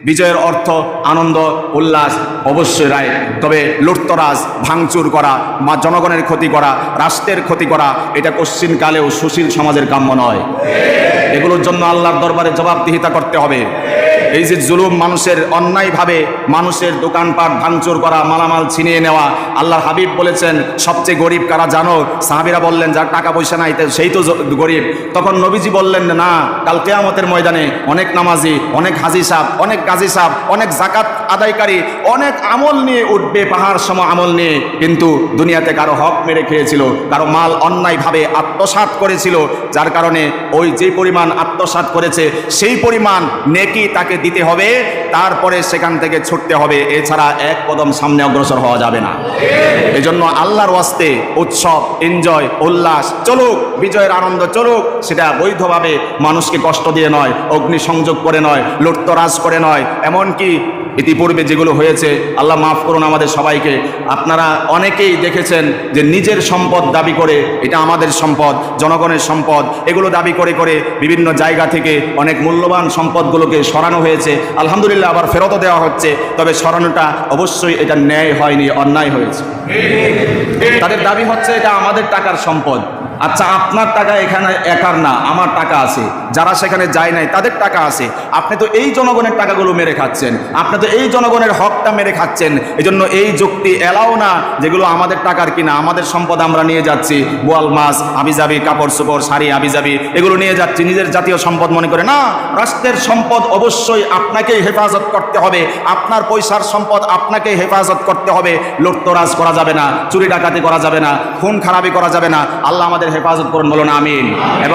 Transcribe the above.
বিজয়ের অর্থ আনন্দ, উল্লাস, অবশ্যই রায়। তবে লুটতরাজ, ভাঙচুর করা বা জনগণের ক্ষতি করা, রাষ্ট্রের ক্ষতি করা, এটা কশ্চিনকালেও সুশীল সমাজের কাম্য নয়। এগুলোর জন্য আল্লাহর দরবারে জবাবদিহিতা করতে হবে। এই যে জুলুম মানুষের, অন্যায়ভাবে মানুষের দোকানপাট ভাঙচুর করা, মালামাল ছিনিয়ে নেওয়া, আল্লাহর হাবিব বলেছেন, সবচেয়ে গরিব কারা জানো? সাহাবিরা বললেন, যার টাকা পয়সা নাই সেই তো গরিব। তখন নবীজি বললেন, না, কাল কেয়ামতের ময়দানে অনেক নামাজি, অনেক হাজি সাহ অনেক গাজী সাহ অনেক জাকাত আদায়কারী অনেক আমল নিয়ে উঠবে, পাহাড় সম আমল নিয়ে। কিন্তু দুনিয়াতে কারও হক মেরে খেয়েছিল, কারও মাল অন্যায়ভাবে আত্মসাৎ করেছিল, যার কারণে ওই যে পরিমাণ আত্মসাৎ করেছে, সেই পরিমাণ নেকি তাকে দিতে হবে, তারপরে সেখান থেকে ছুটতে হবে। এছাড়া এক কদম সামনে অগ্রসর হওয়া যাবে না। এজন্য আল্লাহর ওয়াস্তে উৎসব এনজয় উল্লাস, চলুক, বিজয়ের আনন্দ চলুক, সেটা বৈধভাবে মানুষকে কষ্ট দিয়ে নয় অগ্নি সংযোগ করে নয়, লুটতরাজ করে নয়। এমনকি ইতিপূর্বে যেগুলো হয়েছে, আল্লাহ মাফ করুন আমাদের সবাইকে। আপনারা অনেকেই দেখেছেন যে নিজের সম্পদ দাবি করে, এটা আমাদের সম্পদ, জনগণের সম্পদ, এগুলো দাবি করে করে বিভিন্ন জায়গা থেকে অনেক মূল্যবান সম্পদগুলোকে সরানো হয়েছে। আলহামদুলিল্লাহ, আবার ফেরতও দেওয়া হচ্ছে, তবে সরানোটা অবশ্যই এটা ন্যায় হয়নি, অন্যায় হয়েছে। তাদের দাবি হচ্ছে এটা আমাদের টাকার সম্পদ। আচ্ছা আপনার টাকা এখানে একার না, আমার টাকা আছে। যারা সেখানে যায় নাই, তাদের টাকা আছে। আপনি তো এই জনগণের টাকাগুলো মেরে খাচ্ছেন। আপনি তো এই জনগণের হকটা মেরে খাচ্ছেন। এজন্য এই যুক্তি এলাও না যেগুলো আমাদের টাকার কিনা, আমাদের সম্পদ আমরা নিয়ে যাচ্ছি। বোয়াল মাছ, আবিজাবি, কাপড় চোপড়, শাড়ি, আবিজাবি, এগুলো নিয়ে যাচ্ছি। নিজের জাতীয় সম্পদ মনে করে, না, রাষ্ট্রের সম্পদ অবশ্যই আপনাকেই হেফাজত করতে হবে। আপনার পয়সার সম্পদ আপনাকে হেফাজত করতে হবে। লুটতরাজ করা যাবে না, চুরি ডাকাতি করা যাবে না, খুন খারাপি করা যাবে না। আল্লাহ আমাদের হেফাজত করুন বলুন আমিন। এবং